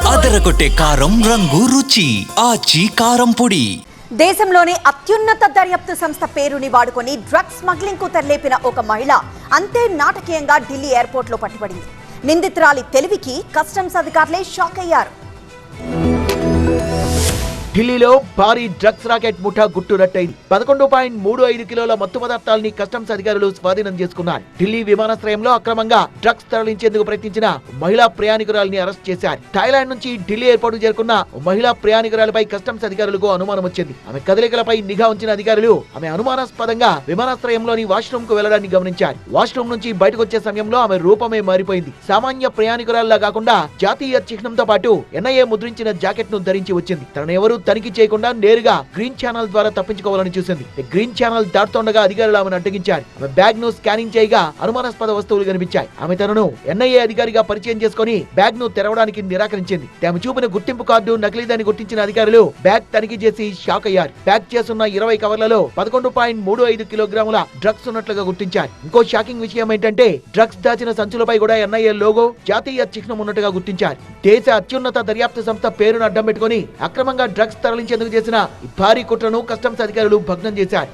అదరగొట్టే కారం రంగు రుచి ఆచి కారం పొడి. దేశంలోనే అత్యున్నత దర్యాప్తు సంస్థ పేరుని వాడుకొని డ్రగ్స్ స్మగ్లింగ్కు తెరలేపిన ఒక మహిళ అంతే నాటకీయంగా ఢిల్లీ ఎయిర్పోర్ట్లో పట్టుబడింది. నిందితురాలి తెలివికి కస్టమ్స్ అధికారులే షాక్ అయ్యారు. ఢిల్లీలో భారీ డ్రగ్స్ రాకెట్ ముఠా గుట్టునట్టయింది పదకొండు పాయింట్ మూడు ఐదు కిలోల మత్తు పదార్థాలని కస్టమ్స్ అధికారులు స్వాధీనం చేసుకున్నారు. ఢిల్లీ విమానాశ్రయంలో అక్రమంగా డ్రగ్స్ తరలించేందుకు ప్రయత్నించిన మహిళా ప్రయాణికురాలని అరెస్ట్ చేశారు. థాయిలాండ్ నుంచి ఢిల్లీ ఎయిర్పోర్ట్ చేరుకున్న మహిళా ప్రయాణికురాలపై కస్టమ్స్ అధికారులకు అనుమానం వచ్చింది. ఆమె కదలికలపై నిఘా ఉంచిన అధికారులు ఆమె అనుమానాస్పదంగా విమానాశ్రయంలోని వాష్రూమ్కు వెళ్ళడాన్ని గమనించారు. వాష్రూమ్ నుంచి బయటకు వచ్చే సమయంలో ఆమె రూపమే మారిపోయింది. సామాన్య ప్రయాణికురాల్లా కాకుండా జాతీయ చిహ్నంతో పాటు ఎన్ఐఏ ముద్రించిన జాకెట్ను ధరించి వచ్చింది. తనను ఎవరూ తనిఖీ చేయకుండా నేరుగా గ్రీన్ ఛానల్ ద్వారా తప్పించుకోవాలని చూసింది. గ్రీన్ ఛానల్ దాటుతుండగా అధికారులు ఆమెను అడ్డగించారు. ఆమె బ్యాగ్ను స్కానింగ్ చేయగా అనుమానాస్పద వస్తువులు కనిపించాయి. ఆమె తనను ఎన్ఐఏ అధికారిగా పరిచయం చేసుకుని బ్యాగ్ను తెరవడానికి నిరాకరించింది. ఆమె చూపిన గుర్తింపు కార్డు నకిలీదని గుర్తించిన అధికారులు బ్యాగ్ తనిఖీ చేసి షాక్ అయ్యారు. ప్యాక్ చేస్తున్న ఇరవై కవర్లలో పదకొండు పాయింట్ మూడు ఐదు కిలోగ్రాముల డ్రగ్స్ ఉన్నట్లుగా గుర్తించారు. ఇంకో షాకింగ్ విషయం ఏంటంటే డ్రగ్స్ దాచిన సంచులపై కూడా ఎన్ఐఏ లోగో జాతీయ చిహ్నం ఉన్నట్టుగా గుర్తించారు. దేశ అత్యున్నత దర్యాప్తు సంస్థ పేరును అడ్డం పెట్టుకుని అక్రమంగా డ్రగ్స్ తరలించేందుకు చేసిన భారీ కుట్రను కస్టమ్స్ అధికారులు భగ్నం చేశారు.